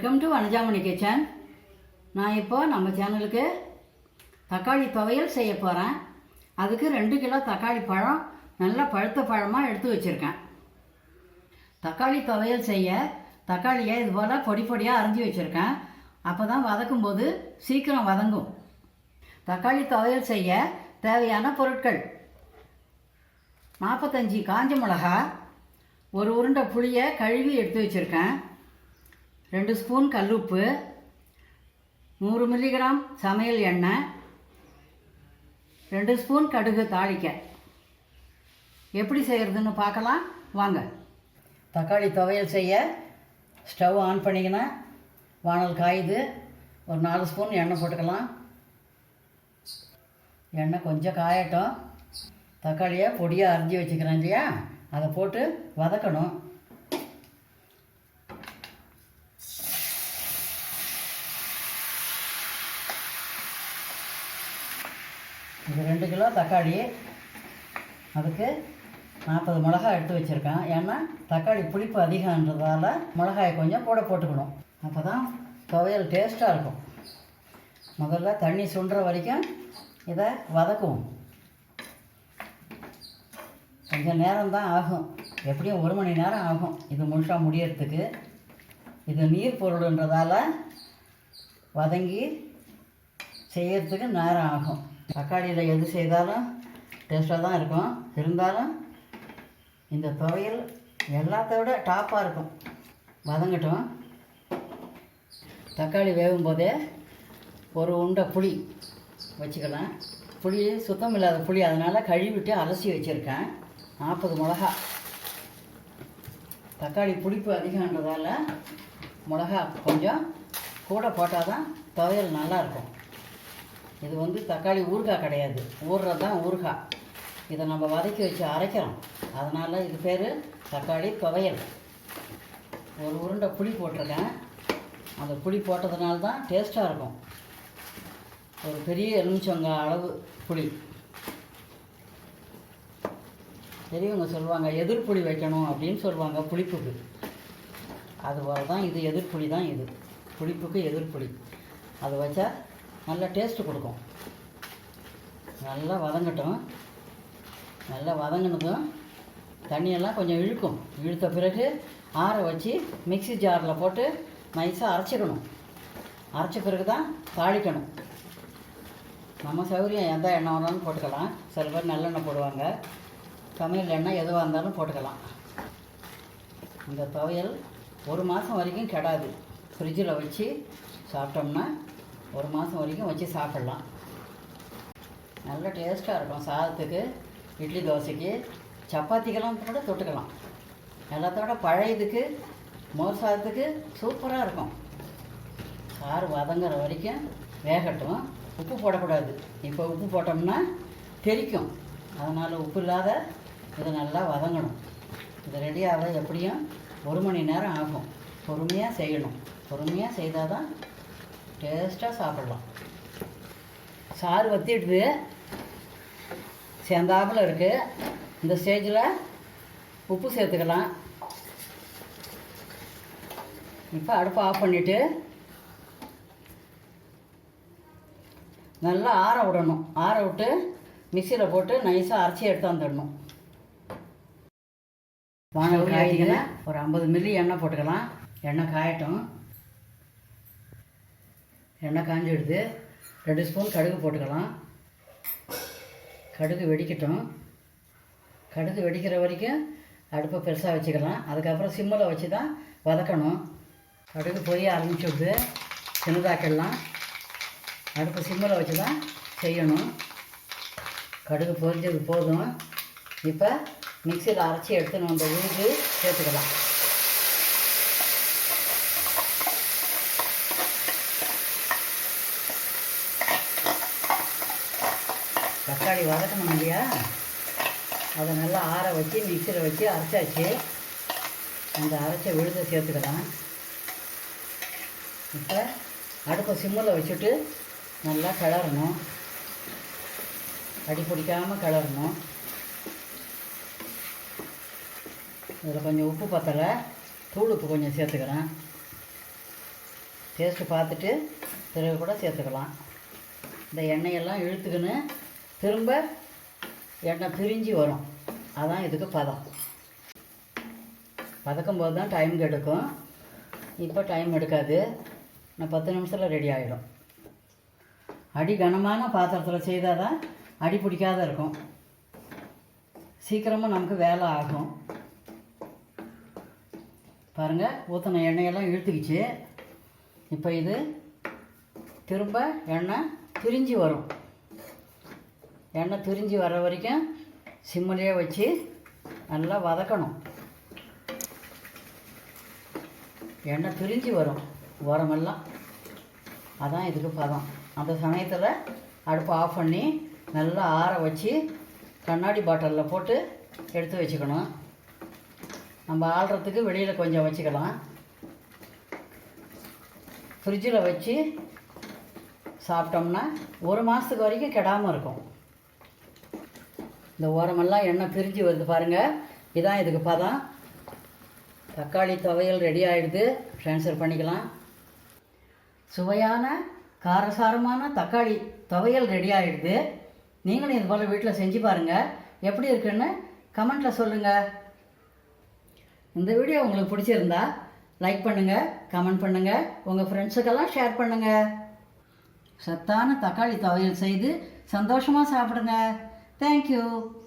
Welcome to Vanajamani kitchen நான் இப்போ நம்ம சேனலுக்கு தக்காளி துவையல் செய்ய போகிறேன் அதுக்கு ரெண்டு கிலோ தக்காளி பழம் நல்லா பழுத்த பழமாக எடுத்து வச்சுருக்கேன். தக்காளி துவையல் செய்ய தக்காளியை இது போல் பொடி பொடியாக அரைஞ்சி வச்சுருக்கேன். அப்போ தான் வதக்கும்போது சீக்கிரம் வதங்கும். தக்காளி துவையல் செய்ய தேவையான பொருட்கள் நாற்பத்தஞ்சி காஞ்ச மிளகா ஒரு உருண்டை புளியை கழுவி எடுத்து வச்சுருக்கேன். ரெண்டு ஸ்பூன் கல்லுப்பு நூறு மில்லிகிராம் சமையல் எண்ணெய் ரெண்டு ஸ்பூன் கடுகு தாளிக்க. எப்படி செய்கிறதுன்னு பார்க்கலாம். வாங்க. தக்காளி துவையல் செய்ய ஸ்டவ் ஆன் பண்ணிக்கினா வானல் காயுது. ஒரு நாலு ஸ்பூன் எண்ணெய் போட்டுக்கலாம். எண்ணெய் கொஞ்சம் காயட்டும். தக்காளியை பொடியாக அரிஞ்சு வச்சுக்கிறேன் இல்லையா? அதை போட்டு வதக்கணும். இது ரெண்டு கிலோ தக்காளி. அதுக்கு நாற்பது மிளகாய் எடுத்து வச்சுருக்கேன். ஏன்னா தக்காளி புளிப்பு அதிகன்றதால மிளகாயை கொஞ்சம் கூட போட்டுக்கணும். அப்போ தான் துவையல் டேஸ்ட்டாக இருக்கும். முதல்ல தண்ணி சுண்டுற வரைக்கும் இதை வதக்குவோம். கொஞ்சம் நேரம் தான் ஆகும். எப்படியும் ஒரு மணி நேரம் ஆகும் இது முழுசாக முடியறதுக்கு. இது நீர் பொருளுன்றதால வதங்கி செய்யறதுக்கு நேரம் ஆகும். தக்காளியில் எது செய்தாலும் டேஸ்ட்டாக தான் இருக்கும். இருந்தாலும் இந்த துவையல் எல்லாத்த விட டாப்பாக இருக்கும். வதங்கட்டும். தக்காளி வேகும் போதே ஒரு உண்டை புளி வச்சுக்கலாம். புளி சுத்தம் இல்லாத புளி அதனால் கழுவிட்டு அலசி வச்சுருக்கேன். நாற்பது மிளகா. தக்காளி புளிப்பு அதிகன்றதால மிளகா கொஞ்சம் கூட போட்டால் தான் துவையல் நல்லாயிருக்கும் இது வந்து தக்காளி ஊறுகாய் கிடையாது. ஊறுறது தான் ஊறுகாய். இதை நம்ம வதக்கி வச்சு அரைக்கிறோம். அதனால் இது பேர் தக்காளி துவையல். ஒரு உருண்டை புளி போட்டிருக்கேன். அந்த புளி போட்டதுனால தான் டேஸ்ட்டாக இருக்கும். ஒரு பெரிய எலுமிச்சங்காய் அளவு புளி. பெரியவங்க சொல்லுவாங்க எதிர்ப்புளி வைக்கணும் அப்படின்னு சொல்லுவாங்க புளிப்புக்கு. அதுபோல் தான் இது எதிர்ப்புளி தான் இது. புளிப்புக்கு எதிர்ப்புளி அது வச்சா நல்ல டேஸ்ட்டு கொடுக்கும். நல்லா வதங்கட்டும். நல்லா வதங்கினதும் தண்ணியெல்லாம் கொஞ்சம் இழுக்கும். இழுத்த பிறகு ஆற வச்சு மிக்ஸி ஜாரில் போட்டு நைஸாக அரைச்சிக்கணும். அரைச்ச பிறகு தான் தாளிக்கணும். நம்ம சௌகரியம் எந்த எண்ணெய் வேணாலும் போட்டுக்கலாம். சில பேர் நல்லெண்ணெய் போடுவாங்க. சமையல் எண்ணெய் எதுவாக இருந்தாலும் போட்டுக்கலாம். இந்த துவையல் ஒரு மாதம் வரைக்கும் கெடாது. ஃப்ரிட்ஜில் வச்சு சாப்பிட்டோம்னா ஒரு மாதம் வரைக்கும் வச்சு சாப்பிட்லாம். நல்ல டேஸ்ட்டாக இருக்கும். சாதத்துக்கு இட்லி தோசைக்கு சப்பாத்திக்கெல்லாம் கூட தொட்டுக்கலாம். எல்லாத்தோட பழையதுக்கு மோர் சாதத்துக்கு சூப்பராக இருக்கும். சாறு வதங்குற வரைக்கும் வேகட்டும். உப்பு போடக்கூடாது. இப்போ உப்பு போட்டோம்னா தெறிக்கும் அதனால் உப்பு இல்லாத இதை நல்லா வதங்கணும். இது ரெடியாக எப்படியும் ஒரு மணி நேரம் ஆகும். பொறுமையாக செய்யணும். பொறுமையாக செய்தால் தான் டேஸ்ட்டாக சாப்பிட்லாம். சாறு வத்திடுது. சேர்ந்தாப்புல இருக்குது இந்த ஸ்டேஜில் உப்பு சேர்த்துக்கலாம். இப்போ அடுப்பை ஆஃப் பண்ணிவிட்டு நல்லா ஆற விடணும். ஆற விட்டு மிக்சியில் போட்டு நைஸாக அரைச்சி எடுத்து வந்துடணும். வானல் காய்ச்சிங்கன்னா ஒரு ஐம்பது மில்லி எண்ணெய் போட்டுக்கலாம். எண்ணெய் காயட்டும். எண்ணெய் காஞ்சிடுது. ரெண்டு ஸ்பூன் கடுகு போட்டுக்கலாம். கடுகு வெடிக்கட்டும். கடுகு வெடிக்கிற வரைக்கும் அடுப்பை பெருசாக வச்சுக்கலாம். அதுக்கப்புறம் சிம்மில் வச்சு தான் வதக்கணும். கடுகு பொரிய ஆரம்பிச்சுடுது. சின்னதாக்கிடலாம். அடுப்பை சிம்மில் வச்சு தான் செய்யணும். கடுகு பொரிஞ்சது போதும். இப்போ மிக்சியில் அரைச்சி எடுத்துன்னு வந்த உளுந்து சேர்த்துக்கலாம். தக்காளி வதக்கணும் இல்லையா? அதை நல்லா ஆற வச்சு மிக்சியில் வச்சு அரைச்சாச்சு. அந்த அரைச்ச விழுத சேர்த்துக்கலாம். இப்போ அடுப்பை சிம்மில் வச்சுட்டு நல்லா கிளறணும். அடி பிடிக்காமல் கிளறணும். இதில் கொஞ்சம் உப்பு பத்தலை. தூள் உப்பு கொஞ்சம் சேர்த்துக்கிறேன். டேஸ்ட்டு பார்த்துட்டு பிறகு கூட சேர்த்துக்கலாம். இந்த எண்ணெயெல்லாம் இழுத்துக்கின்னு திரும்ப எண்ணெய் பிரிஞ்சு வரும். அதான் இதுக்கு பதம். பதக்கும் போது தான் டைம் எடுக்கும் இப்போ டைம் எடுக்காது. நான் பத்து நிமிஷத்தில் ரெடி ஆகிடும் அடி கனமான பாத்திரத்தில் செய்தால் தான் அடி பிடிக்காத இருக்கும். சீக்கிரமாக நமக்கு வேலை ஆகும். பாருங்கள் ஊற்றின எண்ணெயெல்லாம் இழுத்துக்கிச்சு. இப்போ இது திரும்ப எண்ணெய் பிரிஞ்சு வரும். எண்ணெய் பிரிஞ்சு வர வரைக்கும் சிம்மிலே வச்சு நல்லா வதக்கணும். எண்ணெய் பிரிஞ்சு வரும் உரமெல்லாம். அதான் இதுக்கு பதம். அந்த சமயத்தில் அடுப்பை ஆஃப் பண்ணி நல்லா ஆற வச்சு கண்ணாடி பாட்டிலில் போட்டு எடுத்து வச்சுக்கணும். நம்ம ஆள்றதுக்கு வெளியில் கொஞ்சம் வச்சுக்கலாம். ஃப்ரிட்ஜில் வச்சு சாப்பிட்டோம்னா ஒரு மாதத்துக்கு வரைக்கும் கெடாமல் இருக்கும். இந்த ஓரமெல்லாம் எண்ணெய் பிரிஞ்சு வருது பாருங்கள் இதான் இதுக்கு பதம். தக்காளி துவையல் ரெடி ஆகிடுது ட்ரான்ஸ்ஃபர் பண்ணிக்கலாம். சுவையான காரசாரமான தக்காளி துவையல் ரெடி ஆகிடுது நீங்களும் இது போல் வீட்டில் செஞ்சு பாருங்கள் எப்படி இருக்குன்னு கமெண்ட்டில் சொல்லுங்கள் இந்த வீடியோ உங்களுக்கு பிடிச்சிருந்தா லைக் பண்ணுங்கள் கமெண்ட் பண்ணுங்கள் உங்கள் ஃப்ரெண்ட்ஸுக்கெல்லாம் ஷேர் பண்ணுங்கள் சத்தான தக்காளி துவையல் செய்து சந்தோஷமாக சாப்பிடுங்க. Thank you.